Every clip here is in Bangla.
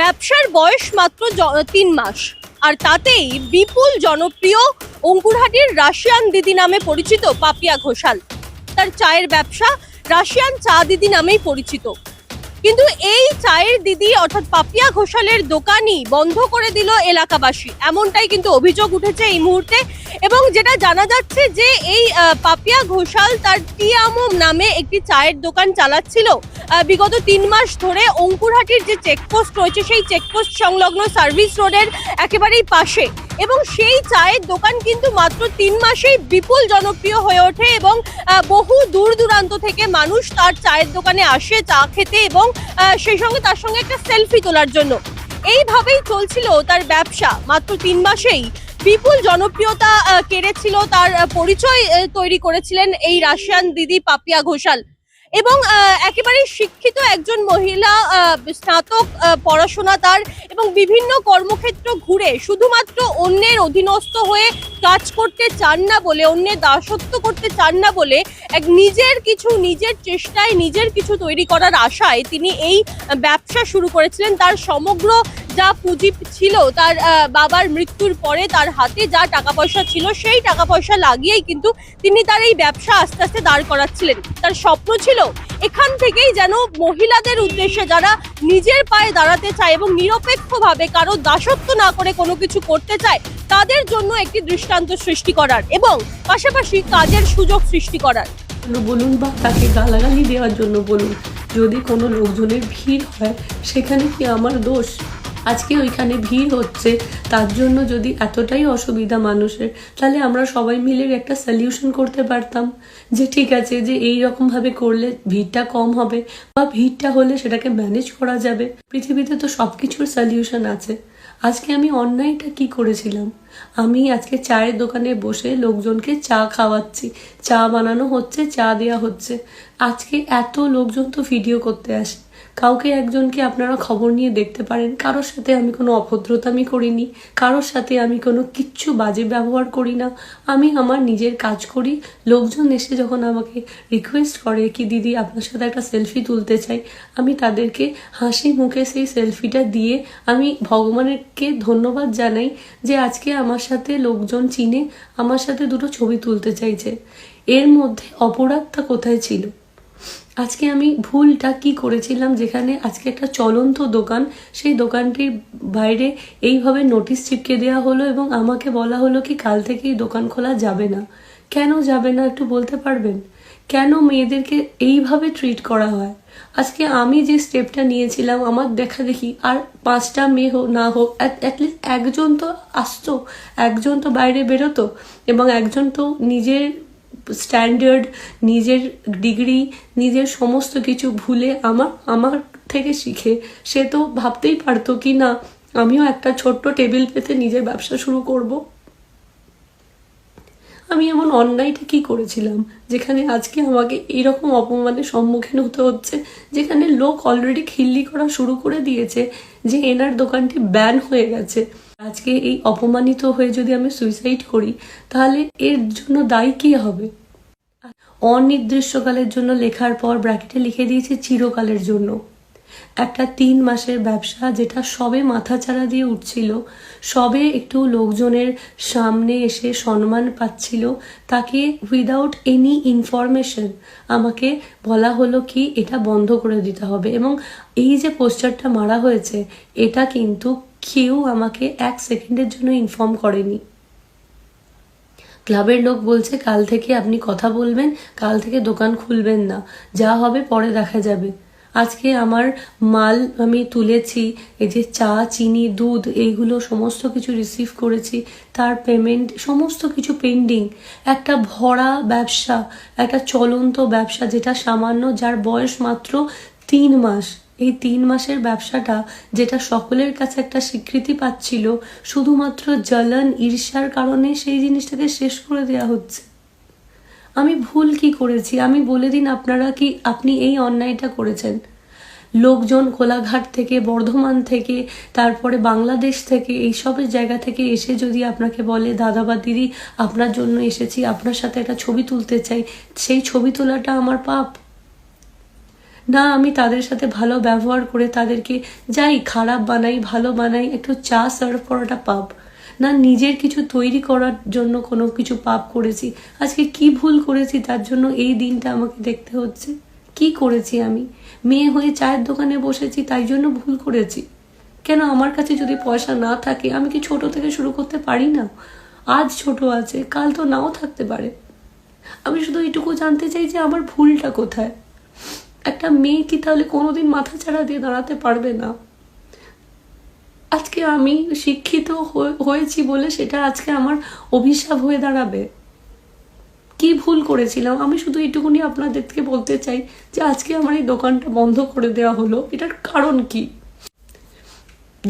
ব্যবসার বয়স মাত্র তিন মাস। আর তাতেই বিপুল জনপ্রিয় অঙ্কুরহাটির রাশিয়ান দিদি নামে পরিচিত পাপিয়া ঘোষাল। তার চায়ের ব্যবসা রাশিয়ান চা দিদি নামেই পরিচিত। কিন্তু এই চায়ের দিদি অর্থাৎ পাপিয়া ঘোষালের দোকানই বন্ধ করে দিল এলাকাবাসী। এমনটাই কিন্তু অভিযোগ উঠেছে এই মুহূর্তে। এবং যেটা জানা যাচ্ছে যে এই পাপিয়া ঘোষাল তার টিয়ামম নামে একটি চায়ের দোকান চালাচ্ছিল। বিগত তিন মাস ধরে অঙ্কুরহাটির যে চেকপোস্ট রয়েছে, সেই চেকপোস্ট সংলগ্ন সার্ভিস রোডের একেবারেই পাশে। এবং সেই চায়ের দোকান কিন্তু মাত্র তিন মাসেই বিপুল জনপ্রিয় হয়ে ওঠে এবং বহু দূর দূরান্ত থেকে মানুষ তার চায়ের দোকানে আসে, চা খেতে এবং সেই সঙ্গে তার সঙ্গে একটা সেলফি তোলার জন্য। এইভাবেই চলছিল তার ব্যবসা। মাত্র তিন মাসেই বিপুল জনপ্রিয়তা কেড়েছিল তার পরিচয় তৈরি করেছিলেন এই রাশিয়ান দিদি পাপিয়া ঘোষাল। এবং একেবারে শিক্ষিত একজন মহিলা স্নাতক পড়াশোনা তার এবং বিভিন্ন কর্মক্ষেত্র ঘুরে শুধুমাত্র অন্যের অধীনস্থ হয়ে কাজ করতে চান না বলে, অন্যের দাসত্ব করতে চান না বলে এক নিজের কিছু, নিজের চেষ্টায় নিজের কিছু তৈরি করার আশায় তিনি এই ব্যবসা শুরু করেছিলেন। তার সমগ্র যা পুঁজি ছিল, তার বাবার মৃত্যুর পরে তার হাতে যা টাকা পয়সা ছিল, সেই টাকা পয়সা লাগিয়েই কিন্তু তিনি তার এই ব্যবসা আস্তে আস্তে দাঁড় করাচ্ছিলেন। তার স্বপ্ন ছিল এখান থেকেই যেন মহিলাদের উদ্দেশ্যে যারা নিজের পায়ে দাঁড়াতে চায় এবং নিরপেক্ষভাবে কারও দাসত্ব না করে কোনো কিছু করতে চায়, তাদের জন্য একটি দৃষ্টান্ত সৃষ্টি করার এবং পাশাপাশি কাজের সুযোগ সৃষ্টি করার। বলুন বা তাকে গালাগালি দেওয়ার জন্য বলুন। যদি কোনো লোকজনের ভিড় হয়, সেখানে কি আমার দোষ? আজকে ওইখানে ভিড় হচ্ছে, তার জন্য যদি এতটাই অসুবিধা মানুষের, তাহলে আমরা সবাই মিলে একটা সলিউশন করতে পারতাম। যে ঠিক আছে, যে এই রকমভাবে করলে ভিড়টা কম হবে, বা ভিড়টা হলে সেটাকে ম্যানেজ করা যাবে। পৃথিবীতে তো সব কিছুর সলিউশন আছে। আজকে আমি অন্যায়টা কি করেছিলাম? আমি আজকে চায়ের দোকানে বসে লোকজনকে চা খাওয়াচ্ছি, চা বানানো হচ্ছে, চা দেওয়া হচ্ছে। আজকে এত লোকজন তো ভিডিও করতে আসে। কাউকে একজনকে আপনারা খবর নিয়ে দেখতে পারেন, কারোর সাথে আমি কোনো অভদ্রতামি করিনি, কারোর সাথে আমি কোনো কিচ্ছু বাজে ব্যবহার করি না। আমি আমার নিজের কাজ করি। লোকজন এসে যখন আমাকে রিকোয়েস্ট করে কি দিদি আপনার সাথে একটা সেলফি তুলতে চাই, আমি তাদেরকে হাসি মুখে সেই সেলফিটা দিয়ে আমি ভগবানেরকে ধন্যবাদ জানাই যে আজকে আমার সাথে লোকজন চিনে আমার সাথে দুটো ছবি তুলতে চাইছে। এর মধ্যে অপরাধটা কোথায় ছিল? আজকে আমি ভুলটা কি করেছিলাম যেখানে আজকে একটা চলন্ত দোকান, সেই দোকানটির বাইরে এইভাবে নোটিশ চিপকে দেওয়া হলো এবং আমাকে বলা হলো কি কাল থেকে এই দোকান খোলা যাবে না। কেন যাবে না একটু বলতে পারবেন? কেন মেয়েদেরকে এইভাবে ট্রিট করা হয়? আজকে আমি যে স্টেপটা নিয়েছিলাম, আমার দেখা দেখি আর পাঁচটা মেয়ে হোক, না হোক অ্যাটলিস্ট একজন তো আসতো, একজন তো বাইরে বেরোতো এবং একজন তো নিজের স্ট্যান্ডার্ড নিজের ডিগ্রি নিজের সমস্ত কিছু ভুলে আমার আমার থেকে শিখে। সে তো ভাবতেই পারতো কি না, আমিও একটা ছোট্ট টেবিল পেতে নিজের ব্যবসা শুরু করব। আমি এমন অন্যায়টা কি করেছিলাম, যেখানে আজকে আমাকে এইরকম অপমানের সম্মুখীন হতে হচ্ছে, যেখানে লোক অলরেডি খিল্লি করা শুরু করে দিয়েছে, যে এনার দোকানটি ব্যান হয়ে গেছে। আজকে এই অপমানিত হয়ে যদি আমি সুইসাইড করি, তাহলে এর জন্য দায়ী কি হবে? অনির্দিষ্টকালের জন্য লেখার পর ব্র্যাকেটে লিখে দিয়েছে চিরকালের জন্য। একটা তিন মাসের ব্যবসা যেটা সবে মাথাচাড়া দিয়ে উঠছিল, সবে একটু লোকজনের সামনে এসে সম্মান পাচ্ছিল, তাকে উইদাউট এনি ইনফরমেশন আমাকে বলা হলো কি এটা বন্ধ করে দিতে হবে। এবং এই যে পোস্টারটা মারা হয়েছে, এটা কিন্তু কেউ আমাকে এক সেকেন্ডের জন্য ইনফর্ম করেনি। ক্লাবের লোক বলছে, কাল থেকে আপনি কথা বলবেন, কাল থেকে দোকান খুলবেন না, যা হবে পরে দেখা যাবে। আজকে আমার মাল আমি তুলেছি, এই যে চা, চিনি, দুধ, এইগুলো সমস্ত কিছু রিসিভ করেছি, তার পেমেন্ট সমস্ত কিছু পেন্ডিং একটা ভরা ব্যবসা, একটা চলন্ত ব্যবসা, যেটা সামান্য, যার বয়স মাত্র তিন মাস। এই তিন মাসের ব্যবসাটা যেটা সকলের কাছে একটা স্বীকৃতি পাচ্ছিল, শুধুমাত্র জ্বলন ঈর্ষার কারণে সেই জিনিসটাকে শেষ করে দেওয়া হচ্ছে। আমি ভুল কি করেছি? আমি বলে দিন আপনারা কি আপনি এই অন্যায়টা করেছেন? লোকজন কোলাঘাট থেকে, বর্ধমান থেকে, তারপরে বাংলাদেশ থেকে, এইসবের জায়গা থেকে এসে যদি আপনাকে বলে, দাদা বা দিদি, আপনার জন্য এসেছি, আপনার সাথে একটা ছবি তুলতে চাই, সেই ছবি তোলাটা আমার পাপ। না, আমি তাদের সাথে ভালো ব্যবহার করে তাদেরকে যাই খারাপ বানাই, ভালো বানাই, একটু চা সার্ভ করাটা পাপ। না, নিজের কিছু তৈরি করার জন্য কোনো কিছু পাপ করেছি। আজকে কি ভুল করেছি তার জন্য এই দিনটা আমাকে দেখতে হচ্ছে। কি করেছি আমি? মেয়ে হয়ে চায়ের দোকানে বসেছি, তাই জন্য ভুল করেছি। কেন আমার কাছে যদি পয়সা না থাকে, আমি কি ছোট থেকে শুরু করতে পারি না? আজ ছোট আছে, কাল তো নাও থাকতে পারে। আমি শুধু এইটুকু জানতে চাই যে আমার ভুলটা কোথায়? একটা মেয়ে কি তাহলে কোনোদিন মাথা ছাড়া দিয়ে দাঁড়াতে পারবে না? আজকে আমি শিক্ষিত হয়েছি বলে সেটা আজকে আমার অভিশাপ হয়ে দাঁড়াবে। কি ভুল করেছিলাম? আমি শুধু এটুকুনি আপনাদেরকে বলতে চাই যে আজকে আমার এই দোকানটা বন্ধ করে দেওয়া হলো। এটার কারণ কি?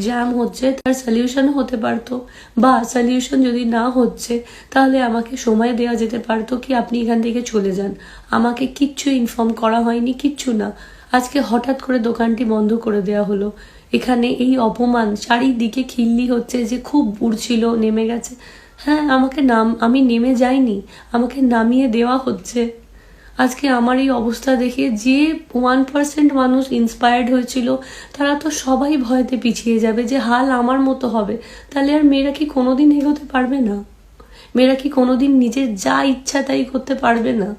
জ্যাম হচ্ছে, তার সলিউশন হতে পারতো। বা সলিউশন যদি না হচ্ছে, তাহলে আমাকে সময় দেওয়া যেতে পারতো কি আপনি এখান থেকে চলে যান। আমাকে কিচ্ছু ইনফর্ম করা হয়নি, কিচ্ছু না। আজকে হঠাৎ করে দোকানটি বন্ধ করে দেওয়া হলো। এখানে এই অপমান, চারিদিকে খিল্লি হচ্ছে যে খুব উড়ছিল নেমে গেছে। হ্যাঁ আমাকে নাম, আমি নেমে যাইনি, আমাকে নামিয়ে দেওয়া হচ্ছে। আজকে আমার এই অবস্থা দেখে যে ওয়ান পার্সেন্ট মানুষ ইন্সপায়ার্ড হয়েছিল, তারা তো সবাই ভয়তে পিছিয়ে যাবে যে হাল আমার মতো হবে। তাহলে আর মেয়েরা কি কোনোদিন এগোতে পারবে না? মেয়েরা কি কোনোদিন নিজের যা ইচ্ছা তাই করতে পারবে না?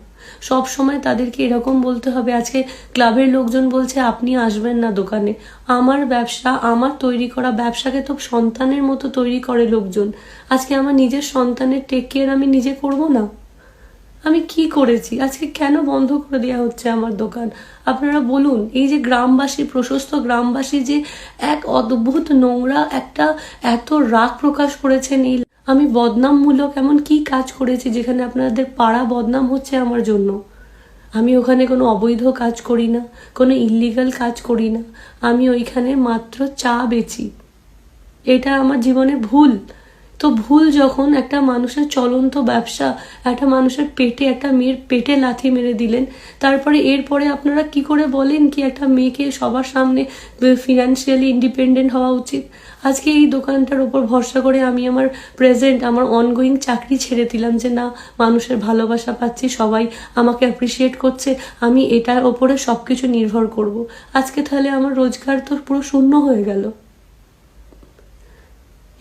সব সময় তাদেরকে এরকম বলতে হবে। আজকে ক্লাবের লোকজন বলছে, আপনি আসবেন না দোকানে। আমার ব্যবসা, আমার তৈরি করা ব্যবসাকে তো সন্তানের মতো তৈরি করে লোকজন। আজকে আমার নিজের সন্তানের টেক কেয়ার আমি নিজে করব না? আমি কি করেছি? আজকে কেন বন্ধ করে দেওয়া হচ্ছে আমার দোকান? আপনারা বলুন, এই যে গ্রামবাসী, প্রশস্ত গ্রামবাসী যে এক অদ্ভুত নোংরা একটা এত রাগ প্রকাশ করেছেন এই আমি বদনামমূলক এমন কি কাজ করেছি যেখানে আপনাদের পাড়া বদনাম হচ্ছে আমার জন্য? আমি ওখানে কোনো অবৈধ কাজ করি না, কোনো ইল্লিগাল কাজ করি না। আমি ওইখানে মাত্র চা বেচি। এটা আমার জীবনে ভুল। তো ভুল যখন একটা মানুষের চলন্ত ব্যবসা, একটা মানুষের পেটে, একটা মেয়ের পেটে লাথি মেরে দিলেন, তারপরে এরপরে আপনারা কি করে বলেন কি একটা মেয়েকে সবার সামনে ফিনান্সিয়ালি ইন্ডিপেন্ডেন্ট হওয়া উচিত? আজকে এই দোকানটার উপর ভরসা করে আমি আমার প্রেজেন্ট আমার অনগোয়িং চাকরি ছেড়ে দিলাম যে না, মানুষের ভালোবাসা পাচ্ছি, সবাই আমাকে অ্যাপ্রিসিয়েট করছে, আমি এটার ওপরে সব কিছু নির্ভর করব। আজকে তাহলে আমার রোজগার তো পুরো শূন্য হয়ে গেল।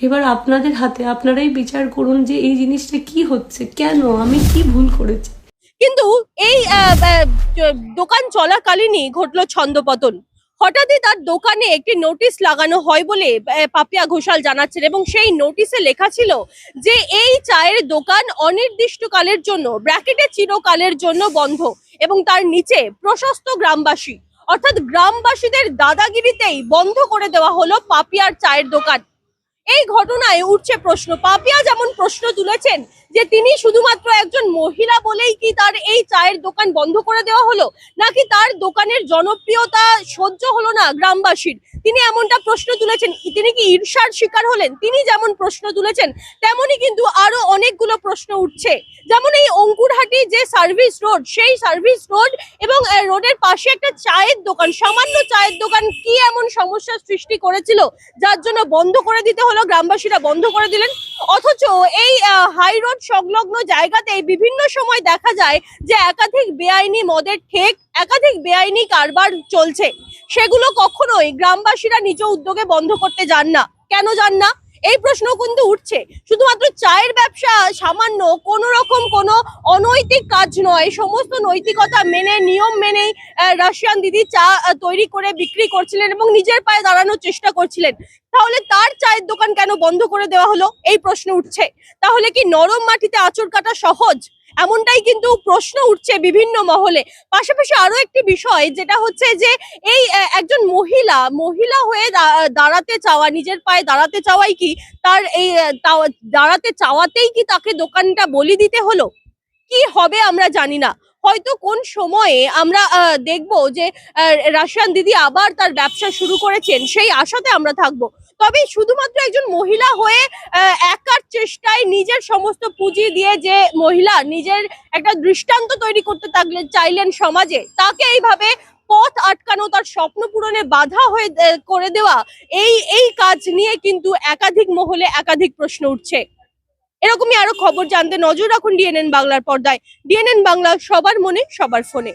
এবার আপনাদের হাতে আপনারাই বিচার করুন যে এই জিনিসটা কি হচ্ছে, কেন, আমি কি ভুল করেছি? কিন্তু এই দোকান চলাকালীনই ঘটলো ছন্দপতন। হঠাৎই তার দোকানে একটি নোটিশ লাগানো হয় বলে পাপিয়া ঘোষাল জানাচ্ছেন এবং সেই নোটিশে লেখা ছিল যে এই চায়ের দোকান অনির্দিষ্টকালের জন্য, ব্র্যাকেটে চিরকালের জন্য বন্ধ এবং তার নিচে প্রশস্ত গ্রামবাসী। অর্থাৎ গ্রামবাসীদের দাদাগিরিতেই বন্ধ করে দেওয়া হলো পাপিয়ার চায়ের দোকান। এই ঘটনায় উঠছে প্রশ্ন। পাপিয়া যেমন প্রশ্ন তুলেছেন যে তিনি শুধুমাত্র একজন মহিলা বলেই কি তার এই চায়ের দোকান বন্ধ করে দেওয়া হলো, নাকি তার দোকানের জনপ্রিয়তা সহ্য হলো না গ্রামবাসীর? তিনি এমনটা প্রশ্ন তুলেছেন। তিনি কি ঈর্ষার শিকার হলেন? তিনি যেমন প্রশ্ন তুলেছেন তেমনই কিন্তু আরও অনেকগুলো প্রশ্ন উঠছে। যেমন এই অঙ্কুরহাটি যে সার্ভিস রোড, সেই সার্ভিস রোড এবং রোডের পাশে একটা চায়ের দোকান। সামান্য চায়ের দোকান কি এমন সমস্যার সৃষ্টি করেছিল যার জন্য বন্ধ করে দিতে হলো? গ্রামবাসীরা বন্ধ করে দিলেন। অথচ এই হাই রোড সংলগ্ন জায়গাতে বিভিন্ন সময় দেখা যায় যে একাধিক বেআইনি মদের ঠেক, একাধিক বেআইনি কারবার চলছে। সেগুলো কখনোই গ্রামবাসীরা নিজ উদ্যোগে বন্ধ করতে যান না। কেন যান না? এই প্রশ্ন কিন্তু উঠছে। শুধুমাত্র চায়ের ব্যবসা সামান্য, কোন রকম কোনো অনৈতিক কাজ নয়। সমস্ত নৈতিকতা মেনে, নিয়ম মেনেই রাশিয়ান দিদি চা তৈরি করে বিক্রি করছিলেন এবং নিজের পায়ে দাঁড়ানোর চেষ্টা করছিলেন। তাহলে তার চায়ের দোকান কেন বন্ধ করে দেওয়া হলো? এই প্রশ্ন উঠছে। তাহলে কি নরম মাটিতে আঁচড় কাটা সহজ? এমনটাই কিন্তু প্রশ্ন উঠছে বিভিন্ন মহলে। পাশাপাশি আরও একটি বিষয়, যেটা হচ্ছে যে এই একজন মহিলা মহিলা হয়ে দাঁড়াতে চাওয়া, নিজের পায়ে দাঁড়াতে চাওয়াই কি তার এই দাঁড়াতে চাওয়াতেই কি তাকে দোকানটা বলি দিতে হলো? কি হবে আমরা জানি না। হয়তো কোন সময়ে আমরা দেখব যে রাশিয়ান দিদি আবার তার ব্যবসা শুরু করেছেন, সেই আশাতে আমরা থাকব। তবে শুধুমাত্র একজন মহিলা হয়ে একার চেষ্টায় নিজের সমস্ত পুঁজি দিয়ে যে মহিলা নিজের একটা দৃষ্টান্ত তৈরি করতে থাকলে চাইলেন সমাজে, তাকে এইভাবে পথ আটকানো, তার স্বপ্ন পূরণে বাধা হয়ে করে দেওয়া, এই এই কাজ নিয়ে কিন্তু একাধিক মহলে একাধিক প্রশ্ন উঠছে। এরকমই আরও খবর জানতে নজর রাখুন ডিএনএন বাংলার পর্দায়। ডিএনএন বাংলা সবার মনে, সবার ফোনে।